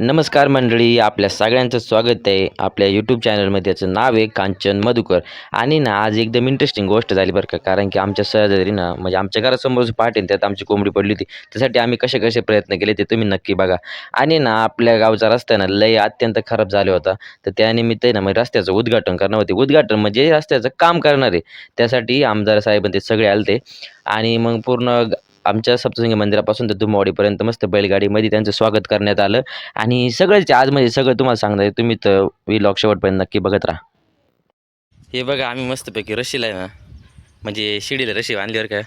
नमस्कार मंडळी आपल्या सगळ्यांचं स्वागत आहे. आपल्या यूट्यूब चॅनलमध्ये त्याचं नाव आहे कांचन मधुकर. आणि ना आज एकदम इंटरेस्टिंग गोष्ट झाली बरं का. कारण की आमच्या सहजरी ना म्हणजे आमच्या घरासमोर पाठ त्यात आमची कोंबडी पडली होती. त्यासाठी आम्ही कसे कसे प्रयत्न केले ते तुम्ही नक्की बघा. आणि ना आपल्या गावचा रस्ता आहे ना लय अत्यंत खराब झाला होता. तर त्यानिमित्त आहे ना मग रस्त्याचं उद्घाटन करणार होते. उद्घाटन म्हणजे रस्त्याचं काम करणार. आहे त्यासाठी आमदार साहेब ते सगळे आलते. आणि मग पूर्ण आमच्या सप्तशृंगी मंदिरापासून तर धुमावडीपर्यंत मस्त बैलगाडीमध्ये त्यांचं स्वागत करण्यात आलं. आणि सगळंच आज म्हणजे सगळं तुम्हाला सांगणार आहे तुम्ही तर व्हिलॉग शेवटपर्यंत नक्की बघत राहा. हे बघा आम्ही मस्तपैकी रशीला आहे ना म्हणजे शिडीला रशी बांधलीवर काय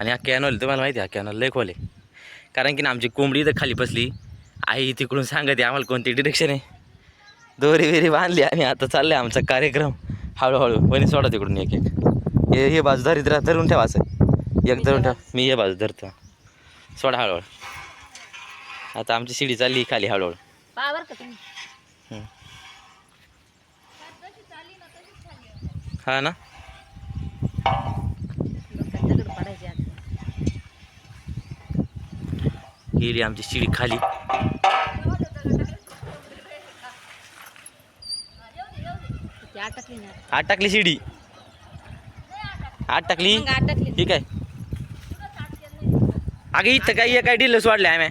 आणि हा कॅनॉल तुम्हाला माहिती आहे हा कॅनॉल लय खोल आहे. कारण की ना आमची कोंबडी तर खाली बसली आई तिकडून सांगते आम्हाला कोणती डिरेक्शन आहे? दोरी विरी बांधली आणि आता चाललं आमचा कार्यक्रम. हळूहळू वणी सोडा तिकडून एक एक. हे हे बाजू धरीत राहा धरून ठेवा असं. एक धरून ठेवा मी हे बाजू धरतो. सोडा हळूहळू. आता आमची शिडी चालली खाली हळूहळू. हा ना? गेली आमची शिडी खाली. ती अटकली ना. आठ टाकली शिडी आठ टाकली मग अटकली ठीक आहे. अगे इथं काय काय डिलस वाढले आम्ही.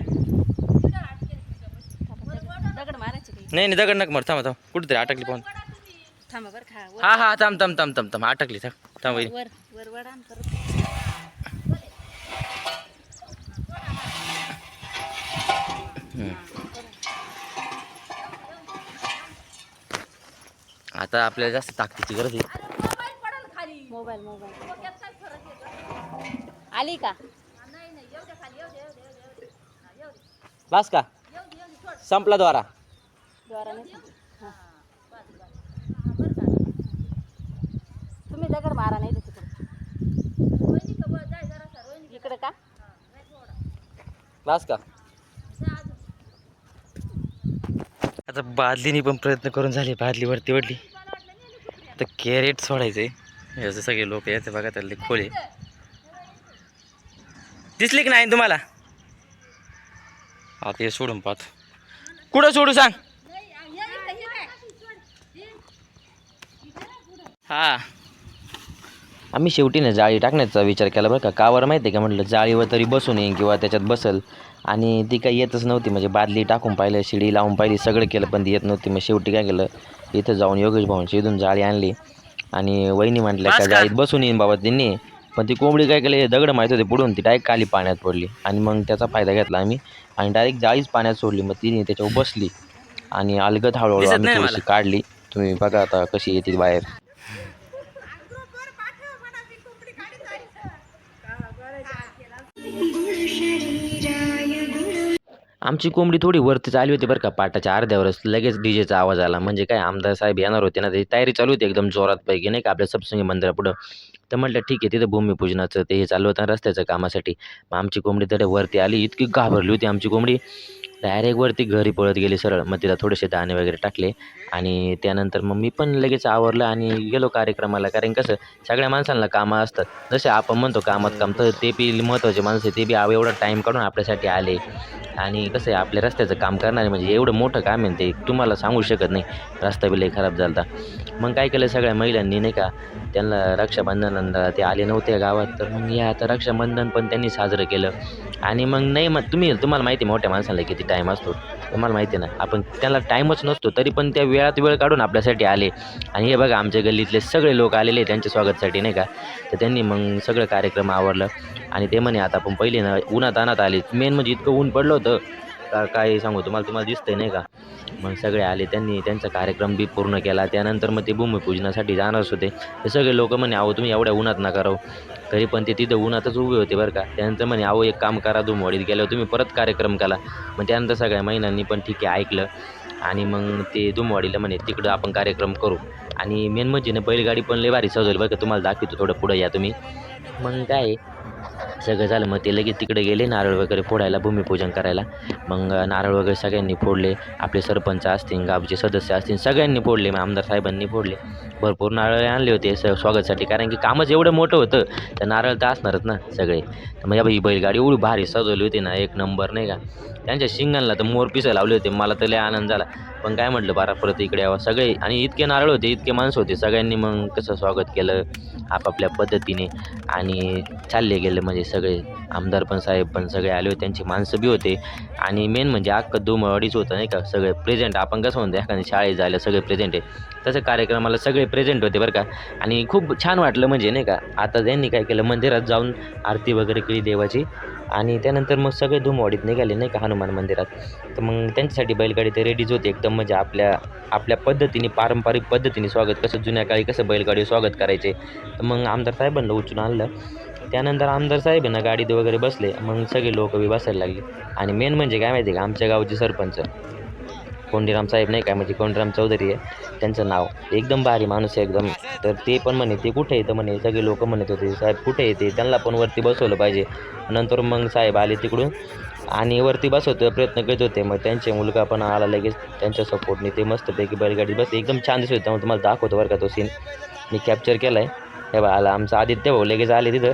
दगड मारायचे काही नाही नाही दगड नक मर. थांबा थांब. कुठेतरी थांबा बरं खा वर. हा हा थांब थांब थांब थांब थांब. आटकली थांब थांब वहिनी. वर वर वडा आणि परत. आता आपल्याला जास्त ताकदीची गरज आहे. मोबाईल मोबाईल आली का? बस का? संपला द्वारा. हा. तुम्ही दगड मारा नाही तर तिकडे. इकडे का? बस का? आता बादलीने पण प्रयत्न करून झाले बादली वरती वडली. आता कॅरेट सोडायचे. याचे सगळे लोक येते बघा त्यातले खोले. दिसले की नाही तुम्हाला? आता हे सोडून पाहतो. कुठं सोडू सांग? हा. आम्ही शेवटी ना जाळी टाकण्याचा विचार केला बरं का. कावर माहिती आहे का? म्हटलं जाळीवर तरी बसून येईन किंवा त्याच्यात बसल. आणि ती काही येतच नव्हती. म्हणजे बादली टाकून पाहिलं शिडी लावून पाहिली सगळं केलं पण ती येत नव्हती. मग शेवटी काय केलं? इथं जाऊन योगेश भाऊंची इथून जाळी आणली. आणि वहिनी म्हटल्या का? जाळीत बसून येईन बाबा त्यांनी पण ती कोंबडी काय केली दगड माहीत होते पुढून ती डायरेक्ट खाली पाण्यात पडली. आणि मग त्याचा फायदा घेतला आम्ही. आणि डायरेक्ट जाळीच पाण्यात सोडली मग तिने त्याच्यावर बसली. आणि अलगद हळूहळू आम्ही थोडीशी. काढली. तुम्ही बघा आता कशी येते बाहेर. आमची कोंबडी थोडी वरती चालली होती बरं का पाटाच्या अर्ध्यावरच लगेच डीजेचा आवाज आला. म्हणजे काय आमदार साहेब येणार होते ना त्याची तयारी चालू होती एकदम जोरात पैकी नाही का? आपल्या सप्तशृंगी मंदिरापुढं. तर म्हटलं ठीक आहे तिथं भूमिपूजनाचं ते हे चालू होतं रस्त्याचं कामासाठी. मग आमची कोंबडी तर वरती आली इतकी घाबरली होती आमची कोंबडी. डायरेक्ट वरती घरी पळत गेली सरळ. मग तिला थोडेसे दाणे वगैरे टाकले. आणि त्यानंतर मग मी पण लगेच आवरलं आणि गेलो कार्यक्रमाला. कारण कसं सगळ्या माणसांना कामं असतात. जसे आपण म्हणतो कामात काम तर ते बी महत्त्वाचे माणसं ते बी एवढा टाईम काढून आपल्यासाठी आले. आणि कसं आहे आपल्या रस्त्याचं काम करणारे म्हणजे एवढं मोठं काम आहे ते तुम्हाला सांगू शकत नाही. रस्ता बिलही खराब झाला मग काय केलं सगळ्या महिलांनी नाही का त्यांना रक्षाबंधनाला ते आले नव्हते गावात. तर मग या आता रक्षाबंधन पण त्यांनी साजरं केलं. आणि मग नाही मग तुम्ही तुम्हाला माहिती आहे मोठ्या माणसाला किती टाईम असतो. तुम्हाला माहिती आहे ना आपण त्यांना टाईमच नसतो तरी पण त्या वेळात वेळ काढून आपल्यासाठी आले. आणि हे बघा आमच्या गल्लीतले सगळे लोक आलेले त्यांच्या स्वागतासाठी नाही का? तर त्यांनी मग सगळं कार्यक्रम आवरलं. आणि ते म्हणे आता आपण पहिले ना उन्हात अनात आले. मेन म्हणजे इतकं ऊन पडलं होतं. का काय सांगू तुम्हाला तुम्हाला दिसतंय नाही का? मग सगळे आले त्यांनी त्यांचा कार्यक्रम बी पूर्ण केला. त्यानंतर मग ते भूमिपूजनासाठी जाणारच होते. हे सगळे लोक म्हणे अहो तुम्ही एवढ्या उन्हात ना करावं तरी पण ते तिथं उन्हातच उभे होते बरं का. त्यानंतर म्हणे अहो एक काम करा धुमवाडीत गेल्यावर तुम्ही परत कार्यक्रम केला मग त्यानंतर सगळ्या महिलांनी पण ठीक आहे ऐकलं. आणि मग ते दुमवाडीला म्हणे तिकडं आपण कार्यक्रम करू. आणि मेन म्हणजे ना बैलगाडी पण लय भारी सजवली बरं का. तुम्हाला दाखवतो थोडं पुढं या तुम्ही. मग काय आहे, सगळं झालं. मग ते लगेच तिकडे गेले नारळ वगैरे फोडायला भूमिपूजन करायला. मग नारळ वगैरे सगळ्यांनी फोडले. आपले सरपंच असतील गावचे सदस्य असतील सगळ्यांनी फोडले. मग आमदार साहेबांनी फोडले. भरपूर नारळ आणले होते स स्वागतसाठी. कारण की कामच एवढं मोठं होतं तर नारळ तर असणारच ना सगळे. तर मग ही बैलगाडी एवढी भारी सजवली होती ना एक नंबर नाही का? त्यांच्या शिंगांना तर मोर पिसा लावले होते. मला तर लय आनंद झाला. पण काय म्हटलं बारा परत इकडे यावं. सगळे आणि इतके नारळ होते इतके माणसं होते. सगळ्यांनी मग कसं स्वागत केलं आपापल्या पद्धतीने. आणि चालले गेले म्हणजे सगळे आमदार पण साहेब पण सगळे आले होते. त्यांची माणसं बी होते. आणि मेन म्हणजे अख्खं दुमवाडीच होतं नाही का? सगळे प्रेझेंट आपण कसं म्हणतो एखाद्या शाळेत झालं सगळे प्रेझेंट आहे. तसं कार्यक्रमाला सगळे प्रेझेंट होते बरं का? आणि खूप छान वाटलं म्हणजे नाही का? आता त्यांनी काय केलं मंदिरात जाऊन आरती वगैरे केली देवाची. आणि त्यानंतर मग सगळे धुमवाडीत निघाले नाही का हनुमान मंदिरात. तर मग त्यांच्यासाठी बैलगाडी ते रेडीच होते एकदम. म्हणजे आपल्या आपल्या पद्धतीने पारंपरिक पद्धतीने स्वागत. कसं जुन्या काळी कसं बैलगाडी स्वागत करायचे. तर मग आमदार साहेबांना उचलून आणलं. त्यानंतर आमदार साहेब आहे ना गाडीत वगैरे बसले मग सगळे लोक बी बसायला लागले. आणि मेन म्हणजे काय माहिती आहे का आमच्या गावचे सरपंच. कोंडीराम साहेब नाही काय म्हणजे कोंडीराम चौधरी आहे त्यांचं नाव. एकदम भारी माणूस आहे एकदम. तर ते पण म्हणे ते कुठे येतं म्हणे सगळे लोक म्हणत होते साहेब कुठे येते त्यांना पण वरती बसवलं पाहिजे. नंतर मग साहेब आले तिकडून. आणि वरती बसवतो प्रयत्न करत होते. मग त्यांचे मुलगा पण आला लगेच त्यांच्या सपोर्टने ते मस्तपैकी बैलगाडी बस एकदम छान दिसत होतं. मग तुम्हाला दाखवतो बरं का तो सीन मी कॅप्चर केला आहे हे बा आला आमचा आदित्य भाऊ लगेच आले तिथं.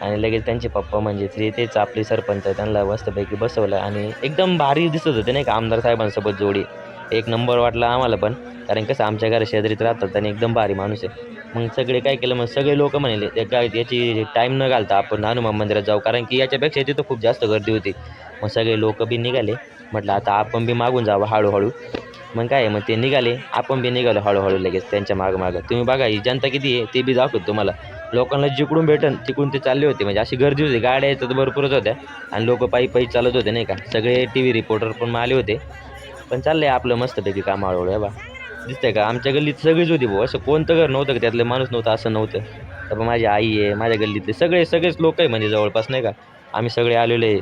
आणि लगेच त्यांचे पप्पा म्हणजे ते तेच आपले सरपंच आहे त्यांना मस्तपैकी बसवलं आणि एकदम भारी दिसत होते नाही का आमदार साहेबांसोबत जोडी. एक नंबर वाटला आम्हाला पण कारण कसं आमच्या घरा शेजारीत राहतात आणि एकदम भारी माणूस आहे. मग सगळे काय केलं मग सगळे लोक म्हणले "ते काय याची टाईम न घालता आपण हनुमान मंदिरात जाऊ. कारण की याच्यापेक्षा तिथं खूप जास्त गर्दी होती. मग सगळे लोक बी निघाले म्हटलं आता आपण बी मागून जावं हळूहळू. मग काय आहे, मग ते निघाले आपण बी निघालो हळूहळू लगेच त्यांच्या मागं मागं. तुम्ही बघा ही जनता किती आहे ते बी दाखवतो तुम्हाला. लोकांना जिकडून भेटन तिकडून ते चालले होते. म्हणजे अशी गर्दी होती. गाड्या तर भरपूरच होत्या. आणि लोक पायी पायी चालत होते नाही का? सगळे टी व्ही रिपोर्टर पण आले होते. पण चाललंय आपलं मस्तपैकी काम हळूहळू आहे बा. दिसतंय का? आमच्या गल्लीत सगळीच होती भाऊ. असं कोणतं घर नव्हतं का? त्यातलं माणूस नव्हतं असं नव्हतं. तर मग माझी आई आहे माझ्या गल्लीतले सगळे सगळेच लोक आहे म्हणजे जवळपास नाही का? आम्ही सगळे आलेले आहे.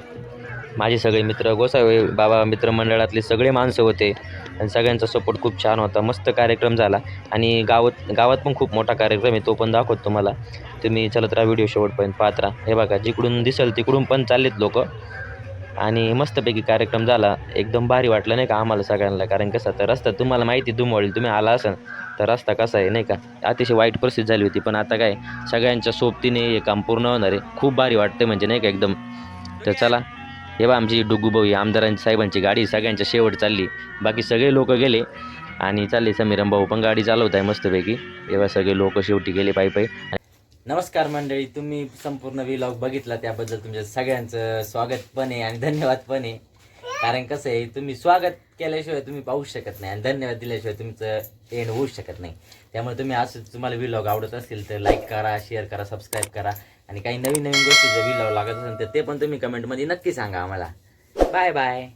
माझे सगळे मित्र गोसावे बाबा मित्रमंडळातले सगळे माणसं होते. आणि सगळ्यांचा सपोर्ट खूप छान होता. मस्त कार्यक्रम झाला. आणि गावात गावात पण खूप मोठा कार्यक्रम आहे तो पण दाखवतो तुम्हाला. तुम्ही चलत राहा व्हिडिओ शेवटपर्यंत पाहत राहा. हे बघा जिकडून दिसेल तिकडून पण चाललेत लोक. आणि मस्तपैकी कार्यक्रम झाला. एकदम भारी वाटलं नाही का आम्हाला सगळ्यांना? कारण कसं तर रस्ता तुम्हाला माहिती दुमवळी तुम्ही आला असाल तर रस्ता कसा आहे नाही का? अतिशय वाईट परिस्थिती झाली होती पण आता काय सगळ्यांच्या सोबतीने हे काम पूर्ण होणार आहे. खूप भारी वाटते म्हणजे नाही का एकदम. तर चला हे बा आमची डुगूभाऊ आमदारांची साहेबांची गाडी सगळ्यांच्या शेवट चालली. बाकी सगळे लोक गेले आणि चालले. समीरम भाऊ पण गाडी चालवत आहे मस्तपैकी एव्हा सगळे लोक शेवटी गेले पायी पायी. नमस्कार मंडळी तुम्ही संपूर्ण विलॉग बघितला त्याबद्दल तुमच्या सगळ्यांचं स्वागत पण आहे आणि धन्यवाद पण आहे. कारण कसं आहे तुम्ही स्वागत केल्याशिवाय तुम्ही पाहू शकत नाही आणि धन्यवाद दिल्याशिवाय तुमचं एंड होऊ शकत नाही. त्यामुळे तुम्ही असं तुम्हाला विलॉग आवडत असेल तर लाईक करा शेअर करा सबस्क्राईब करा. आणि काही नवीन नवीन गोष्टी जर व्हिडिओ लागत असेल तर ते पण तुम्ही कमेंटमध्ये नक्की सांगा आम्हाला. Bye bye